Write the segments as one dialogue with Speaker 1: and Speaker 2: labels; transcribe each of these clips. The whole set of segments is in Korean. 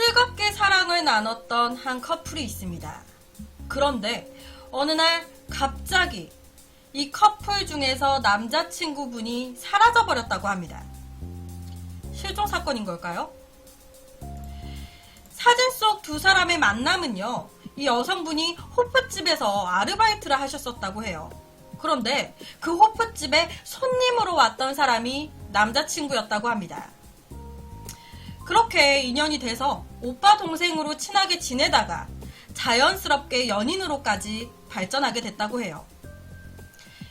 Speaker 1: 뜨겁게 사랑을 나눴던 한 커플이 있습니다. 그런데 어느 날 갑자기 이 커플 중에서 남자친구분이 사라져버렸다고 합니다. 실종 사건인 걸까요? 사진 속 두 사람의 만남은요, 이 여성분이 호프집에서 아르바이트를 하셨었다고 해요. 그런데 그 호프집에 손님으로 왔던 사람이 남자친구였다고 합니다. 그렇게 인연이 돼서 오빠 동생으로 친하게 지내다가 자연스럽게 연인으로까지 발전하게 됐다고 해요.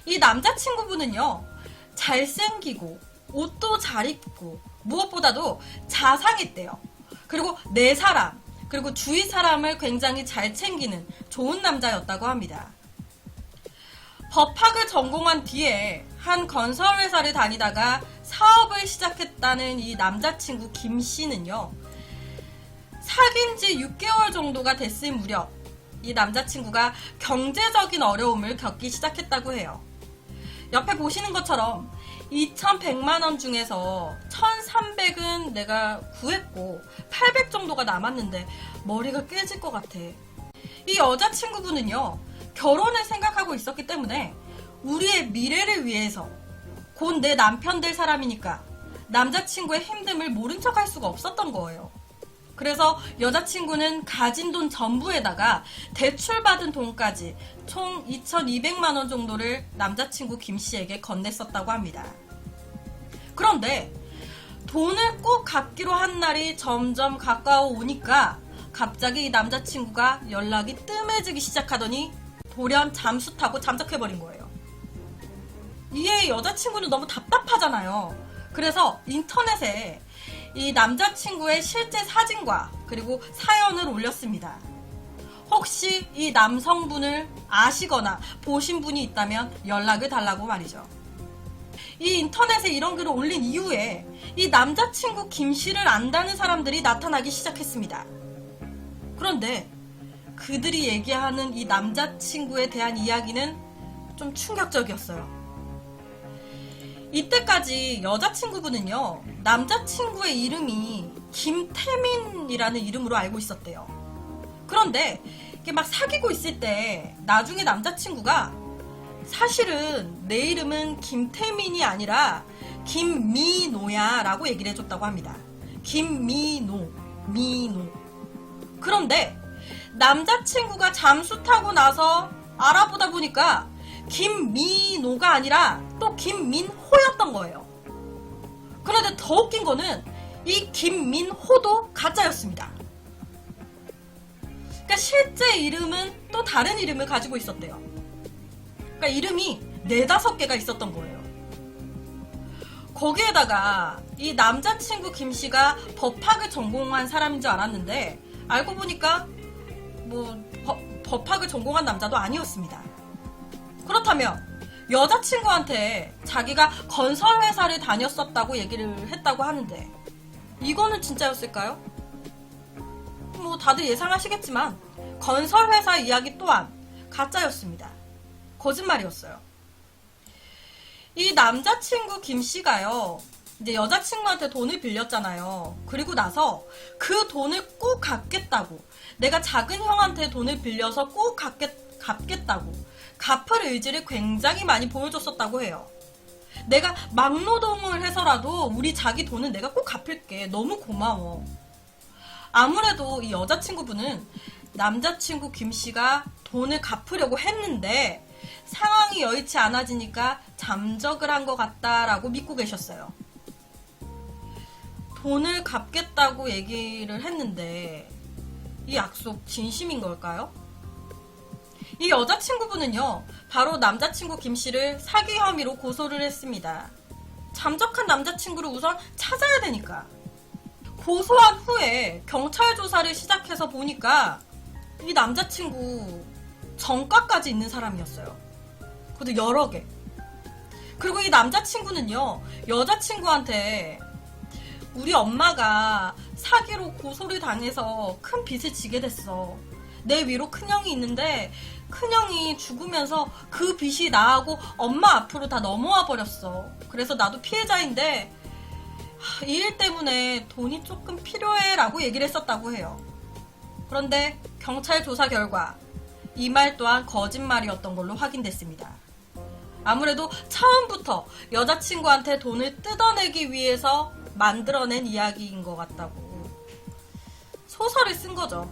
Speaker 1: 이 남자친구분은요, 잘생기고, 옷도 잘 입고, 무엇보다도 자상했대요. 그리고 내 사람, 그리고 주위 사람을 굉장히 잘 챙기는 좋은 남자였다고 합니다. 법학을 전공한 뒤에 한 건설회사를 다니다가 사업을 시작했다는 이 남자친구 김 씨는요, 사귄 지 6개월 정도가 됐을 무렵, 이 남자친구가 경제적인 어려움을 겪기 시작했다고 해요. 옆에 보시는 것처럼 2,100만 원 중에서 1,300은 내가 구했고 800 정도가 남았는데 머리가 깨질 것 같아. 이 여자친구분은요, 결혼을 생각하고 있었기 때문에 우리의 미래를 위해서 곧 내 남편 될 사람이니까 남자친구의 힘듦을 모른 척 할 수가 없었던 거예요. 그래서 여자친구는 가진 돈 전부에다가 대출받은 돈까지 총 2,200만 원 정도를 남자친구 김 씨에게 건넸었다고 합니다. 그런데 돈을 꼭 갚기로 한 날이 점점 가까워 오니까 갑자기 이 남자친구가 연락이 뜸해지기 시작하더니 돌연 잠수 타고 잠적해버린 거예요. 이에 여자친구는 너무 답답하잖아요. 그래서 인터넷에 이 남자친구의 실제 사진과 그리고 사연을 올렸습니다. 혹시 이 남성분을 아시거나 보신 분이 있다면 연락을 달라고 말이죠. 이 인터넷에 이런 글을 올린 이후에 이 남자친구 김 씨를 안다는 사람들이 나타나기 시작했습니다. 그런데 그들이 얘기하는 이 남자친구에 대한 이야기는 좀 충격적이었어요. 이때까지 여자친구분은요, 남자친구의 이름이 김태민이라는 이름으로 알고 있었대요. 그런데 이게 막 사귀고 있을 때 나중에 남자친구가 사실은 내 이름은 김태민이 아니라 김미노야 라고 얘기를 해줬다고 합니다. 김미노, 미노. 그런데 남자친구가 잠수 타고 나서 알아보다 보니까 김미노가 아니라 또 김민호였던 거예요. 그런데 더 웃긴 거는 이 김민호도 가짜였습니다. 그러니까 실제 이름은 또 다른 이름을 가지고 있었대요. 그러니까 이름이 네다섯 개가 있었던 거예요. 거기에다가 이 남자친구 김 씨가 법학을 전공한 사람인 줄 알았는데 알고 보니까 뭐 법, 법학을 전공한 남자도 아니었습니다. 그렇다면 여자친구한테 자기가 건설회사를 다녔었다고 얘기를 했다고 하는데 이거는 진짜였을까요? 뭐 다들 예상하시겠지만 건설회사 이야기 또한 가짜였습니다. 거짓말이었어요. 이 남자친구 김 씨가요. 이제 여자친구한테 돈을 빌렸잖아요. 그리고 나서 그 돈을 꼭 갚겠다고. 내가 작은 형한테 돈을 빌려서 꼭 갚겠, 갚겠다고. 갚을 의지를 굉장히 많이 보여줬었다고 해요. 내가 막노동을 해서라도 우리 자기 돈은 내가 꼭 갚을게. 너무 고마워. 아무래도 이 여자친구분은 남자친구 김 씨가 돈을 갚으려고 했는데 상황이 여의치 않아지니까 잠적을 한 것 같다라고 믿고 계셨어요. 돈을 갚겠다고 얘기를 했는데 이 약속 진심인 걸까요? 이 여자친구분은요, 바로 남자친구 김 씨를 사기 혐의로 고소를 했습니다. 잠적한 남자친구를 우선 찾아야 되니까. 고소한 후에 경찰 조사를 시작해서 보니까 이 남자친구 정가까지 있는 사람이었어요. 그것도 여러 개. 그리고 이 남자친구는요, 여자친구한테 우리 엄마가 사기로 고소를 당해서 큰 빚을 지게 됐어. 내 위로 큰형이 있는데 큰형이 죽으면서 그 빚이 나하고 엄마 앞으로 다 넘어와 버렸어. 그래서 나도 피해자인데 이 일 때문에 돈이 조금 필요해 라고 얘기를 했었다고 해요. 그런데 경찰 조사 결과 이 말 또한 거짓말이었던 걸로 확인됐습니다. 아무래도 처음부터 여자친구한테 돈을 뜯어내기 위해서 만들어낸 이야기인 것 같다고 소설을 쓴 거죠.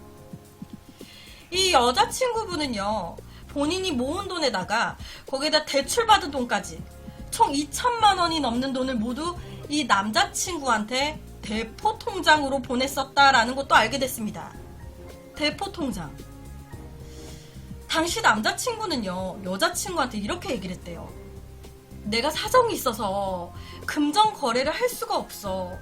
Speaker 1: 이 여자친구분은요, 본인이 모은 돈에다가 거기에다 대출받은 돈까지 총 2천만 원이 넘는 돈을 모두 이 남자친구한테 대포 통장으로 보냈었다라는 것도 알게 됐습니다. 대포 통장. 당시 남자친구는요, 여자친구한테 이렇게 얘기를 했대요. 내가 사정이 있어서 금전 거래를 할 수가 없어.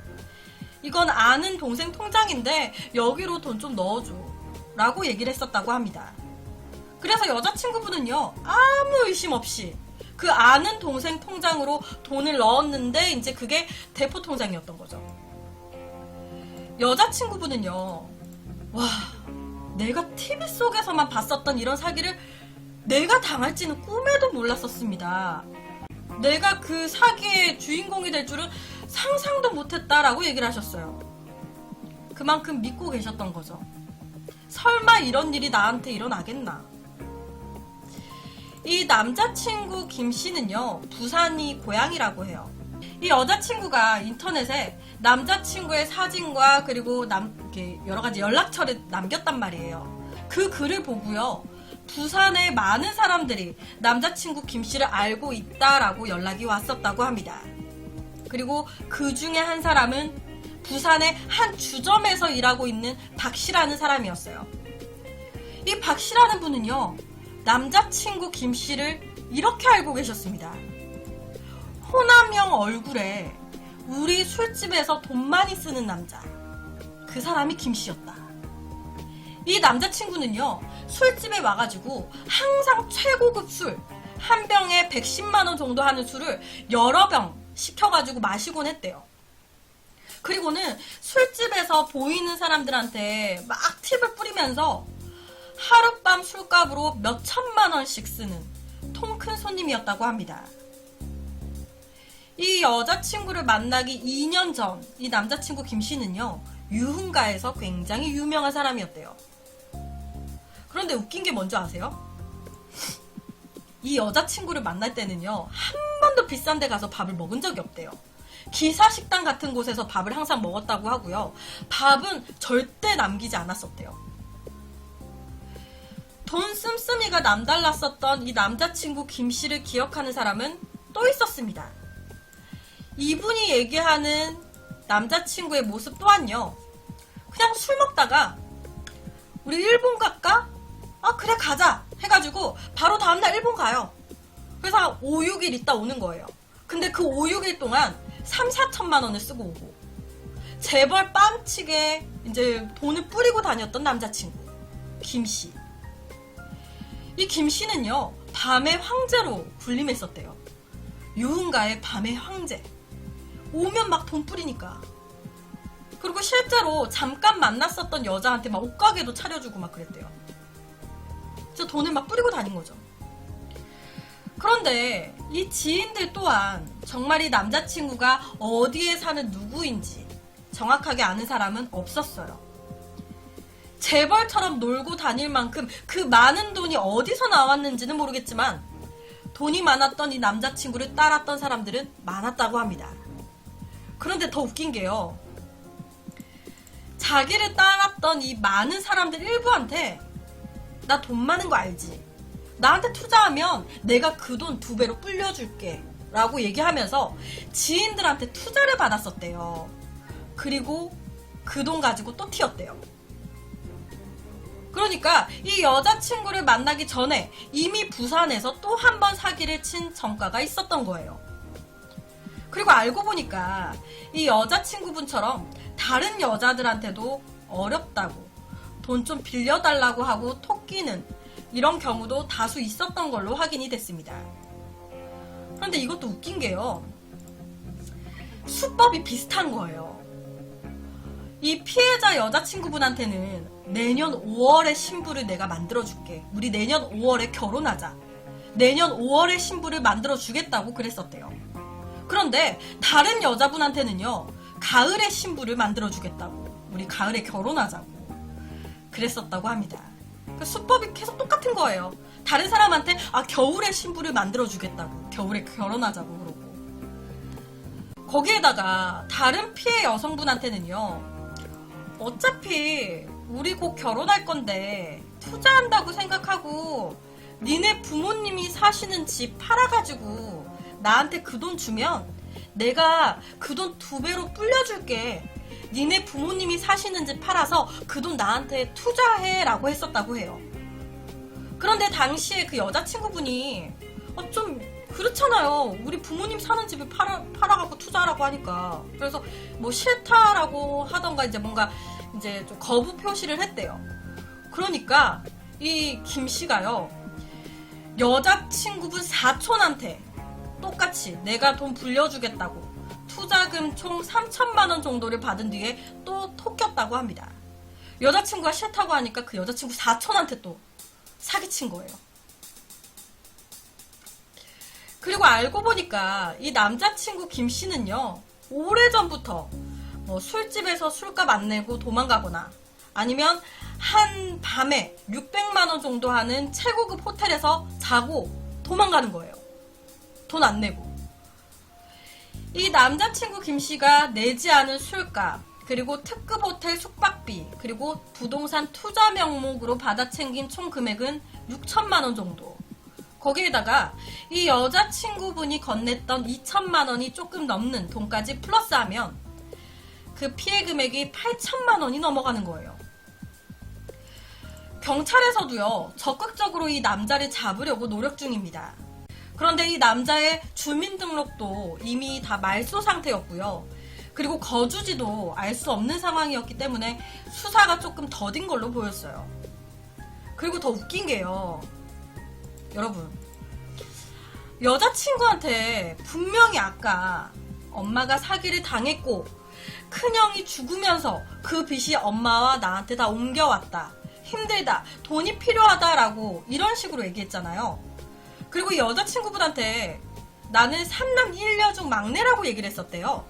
Speaker 1: 이건 아는 동생 통장인데 여기로 돈 좀 넣어줘. 라고 얘기를 했었다고 합니다. 그래서 여자친구분은요, 아무 의심 없이 그 아는 동생 통장으로 돈을 넣었는데 이제 그게 대포 통장이었던 거죠. 여자친구분은요, 와, 내가 TV 속에서만 봤었던 이런 사기를 내가 당할지는 꿈에도 몰랐었습니다. 내가 그 사기의 주인공이 될 줄은 상상도 못했다라고 얘기를 하셨어요. 그만큼 믿고 계셨던 거죠. 설마 이런 일이 나한테 일어나겠나. 이 남자친구 김 씨는요, 부산이 고향이라고 해요. 이 여자친구가 인터넷에 남자친구의 사진과 그리고 남, 여러 가지 연락처를 남겼단 말이에요. 그 글을 보고요, 부산의 많은 사람들이 남자친구 김 씨를 알고 있다라고 연락이 왔었다고 합니다. 그리고 그 중에 한 사람은 부산의 한 주점에서 일하고 있는 박 씨라는 사람이었어요. 이 박 씨라는 분은요, 남자친구 김 씨를 이렇게 알고 계셨습니다. 호남형 얼굴에 우리 술집에서 돈 많이 쓰는 남자. 그 사람이 김 씨였다. 이 남자친구는요, 술집에 와가지고 항상 최고급 술, 한 병에 110만원 정도 하는 술을 여러 병 시켜가지고 마시곤 했대요. 그리고는 술집에서 보이는 사람들한테 막 팁을 뿌리면서 하룻밤 술값으로 몇 천만 원씩 쓰는 통 큰 손님이었다고 합니다. 이 여자친구를 만나기 2년 전 이 남자친구 김 씨는요 유흥가에서 굉장히 유명한 사람이었대요. 그런데 웃긴 게 뭔지 아세요? 이 여자친구를 만날 때는요 한 번도 비싼 데 가서 밥을 먹은 적이 없대요. 기사 식당 같은 곳에서 밥을 항상 먹었다고 하고요. 밥은 절대 남기지 않았었대요. 돈 씀씀이가 남달랐었던 이 남자친구 김 씨를 기억하는 사람은 또 있었습니다. 이분이 얘기하는 남자친구의 모습 또한요. 그냥 술 먹다가 우리 일본 갈까? 아 그래 가자 해가지고 바로 다음날 일본 가요. 그래서 한 5, 6일 있다 오는 거예요. 근데 그 5, 6일 동안 3, 4천만 원을 쓰고 오고 재벌 빰치게 이제 돈을 뿌리고 다녔던 남자친구 김 씨. 이 김 씨는요 밤의 황제로 군림했었대요. 유흥가의 밤의 황제. 오면 막 돈 뿌리니까. 그리고 실제로 잠깐 만났었던 여자한테 막 옷가게도 차려주고 막 그랬대요. 진짜 돈을 막 뿌리고 다닌 거죠. 그런데 이 지인들 또한 정말 이 남자친구가 어디에 사는 누구인지 정확하게 아는 사람은 없었어요. 재벌처럼 놀고 다닐 만큼 그 많은 돈이 어디서 나왔는지는 모르겠지만 돈이 많았던 이 남자친구를 따랐던 사람들은 많았다고 합니다. 그런데 더 웃긴 게요. 자기를 따랐던 이 많은 사람들 일부한테 나 돈 많은 거 알지? 나한테 투자하면 내가 그 돈 두 배로 불려줄게. 라고 얘기하면서 지인들한테 투자를 받았었대요. 그리고 그 돈 가지고 또 튀었대요. 그러니까 이 여자친구를 만나기 전에 이미 부산에서 또 한 번 사기를 친 전과가 있었던 거예요. 그리고 알고 보니까 이 여자친구분처럼 다른 여자들한테도 어렵다고 돈 좀 빌려달라고 하고 토끼는 이런 경우도 다수 있었던 걸로 확인이 됐습니다. 그런데 이것도 웃긴 게요. 수법이 비슷한 거예요. 이 피해자 여자친구분한테는 내년 5월에 신부를 내가 만들어줄게. 우리 내년 5월에 결혼하자. 내년 5월에 신부를 만들어주겠다고 그랬었대요. 그런데 다른 여자분한테는요, 가을의 신부를 만들어주겠다고. 우리 가을에 결혼하자고. 그랬었다고 합니다. 그 수법이 계속 똑같은 거예요. 다른 사람한테 아 겨울에 신부를 만들어 주겠다고. 겨울에 결혼하자고 그러고. 거기에다가 다른 피해 여성분한테는요. 어차피 우리 곧 결혼할 건데 투자한다고 생각하고 니네 부모님이 사시는 집 팔아가지고 나한테 그 돈 주면 내가 그 돈 두 배로 불려줄게. 니네 부모님이 사시는 집 팔아서 그 돈 나한테 투자해라고 했었다고 해요. 그런데 당시에 그 여자친구분이 어, 좀 그렇잖아요. 우리 부모님 사는 집을 팔아, 팔아갖고 투자하라고 하니까. 그래서 뭐 싫다라고 하던가 이제 뭔가 이제 좀 거부 표시를 했대요. 그러니까 이 김 씨가요. 여자친구분 사촌한테 똑같이 내가 돈 불려주겠다고 투자금 총 3천만 원 정도를 받은 뒤에 또 톡꼈다고 합니다. 여자친구가 싫다고 하니까 그 여자친구 사촌한테 또 사기친 거예요. 그리고 알고 보니까 이 남자친구 김 씨는요, 오래전부터 뭐 술집에서 술값 안 내고 도망가거나 아니면 한 밤에 600만 원 정도 하는 최고급 호텔에서 자고 도망가는 거예요. 돈 안 내고. 이 남자친구 김 씨가 내지 않은 술값, 그리고 특급 호텔 숙박비, 그리고 부동산 투자 명목으로 받아 챙긴 총 금액은 6천만 원 정도. 거기에다가 이 여자친구분이 건넸던 2천만 원이 조금 넘는 돈까지 플러스하면 그 피해 금액이 8천만 원이 넘어가는 거예요. 경찰에서도요, 적극적으로 이 남자를 잡으려고 노력 중입니다. 그런데 이 남자의 주민등록도 이미 다 말소 상태였고요. 그리고 거주지도 알 수 없는 상황이었기 때문에 수사가 조금 더딘 걸로 보였어요. 그리고 더 웃긴 게요. 여러분, 여자친구한테 분명히 아까 엄마가 사기를 당했고, 큰형이 죽으면서 그 빚이 엄마와 나한테 다 옮겨왔다. 힘들다. 돈이 필요하다라고 이런 식으로 얘기했잖아요. 그리고 이 여자친구분한테 나는 삼남 1녀 중 막내라고 얘기를 했었대요.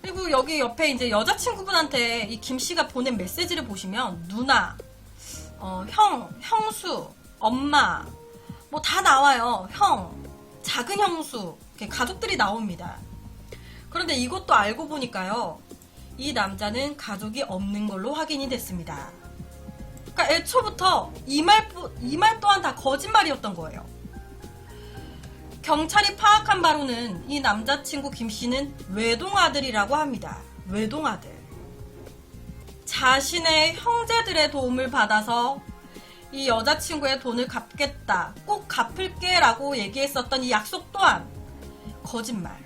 Speaker 1: 그리고 여기 옆에 이제 여자친구분한테 이 김 씨가 보낸 메시지를 보시면 누나, 어, 형, 형수, 엄마, 뭐 다 나와요. 형, 작은 형수, 가족들이 나옵니다. 그런데 이것도 알고 보니까요. 이 남자는 가족이 없는 걸로 확인이 됐습니다. 그러니까 애초부터 이 말, 이 말 또한 다 거짓말이었던 거예요. 경찰이 파악한 바로는 이 남자친구 김 씨는 외동아들이라고 합니다. 외동아들. 자신의 형제들의 도움을 받아서 이 여자친구의 돈을 갚겠다. 꼭 갚을게 라고 얘기했었던 이 약속 또한 거짓말.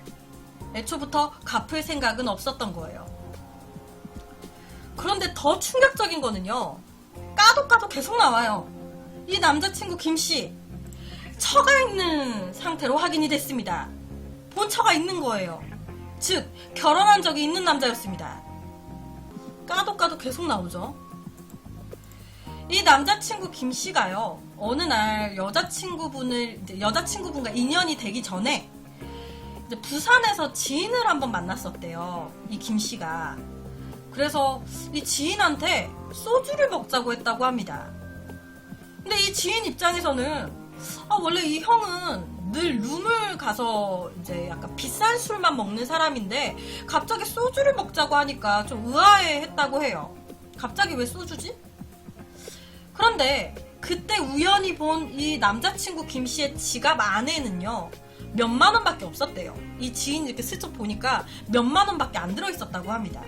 Speaker 1: 애초부터 갚을 생각은 없었던 거예요. 그런데 더 충격적인 거는요. 까도 까도 계속 나와요. 이 남자친구 김씨. 처가 있는 상태로 확인이 됐습니다. 본처가 있는 거예요. 즉, 결혼한 적이 있는 남자였습니다. 까도 까도 계속 나오죠. 이 남자친구 김 씨가요, 어느 날 여자친구분을, 여자친구분과 인연이 되기 전에, 부산에서 지인을 한번 만났었대요. 이 김 씨가. 그래서 이 지인한테 소주를 먹자고 했다고 합니다. 근데 이 지인 입장에서는, 아, 원래 이 형은 늘 룸을 가서 이제 약간 비싼 술만 먹는 사람인데, 갑자기 소주를 먹자고 하니까 좀 의아해 했다고 해요. 갑자기 왜 소주지? 그런데 그때 우연히 본 이 남자친구 김 씨의 지갑 안에는요 몇만 원밖에 없었대요. 이 지인 이렇게 슬쩍 보니까 몇만 원밖에 안 들어 있었다고 합니다.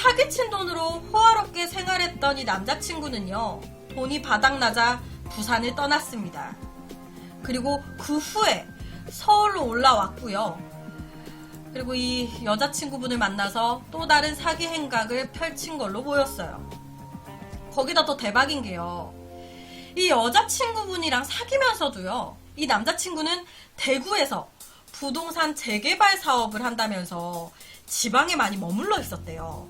Speaker 1: 사기친 돈으로 호화롭게 생활했던 이 남자친구는요 돈이 바닥나자 부산을 떠났습니다. 그리고 그 후에 서울로 올라왔고요. 그리고 이 여자친구분을 만나서 또 다른 사기 행각을 펼친 걸로 보였어요. 거기다 더 대박인 게요. 이 여자친구분이랑 사귀면서도요. 이 남자친구는 대구에서 부동산 재개발 사업을 한다면서 지방에 많이 머물러 있었대요.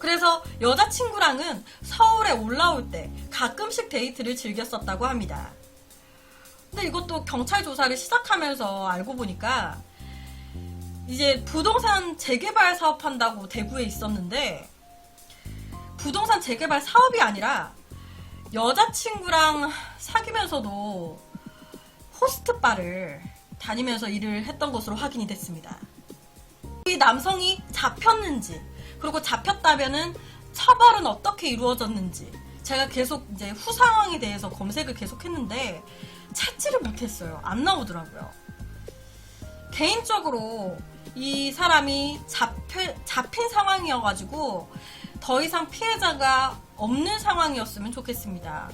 Speaker 1: 그래서 여자친구랑은 서울에 올라올 때 가끔씩 데이트를 즐겼었다고 합니다. 근데 이것도 경찰 조사를 시작하면서 알고 보니까 이제 부동산 재개발 사업한다고 대구에 있었는데 부동산 재개발 사업이 아니라 여자친구랑 사귀면서도 호스트바를 다니면서 일을 했던 것으로 확인이 됐습니다. 이 남성이 잡혔는지 그리고 잡혔다면은 처벌은 어떻게 이루어졌는지 제가 계속 이제 후 상황에 대해서 검색을 계속했는데 찾지를 못했어요. 안 나오더라고요. 개인적으로 이 사람이 잡혀, 잡힌 상황이어가지고 더 이상 피해자가 없는 상황이었으면 좋겠습니다.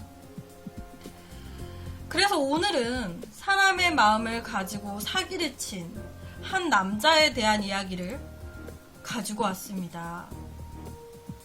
Speaker 1: 그래서 오늘은 사람의 마음을 가지고 사기를 친 한 남자에 대한 이야기를 가지고 왔습니다.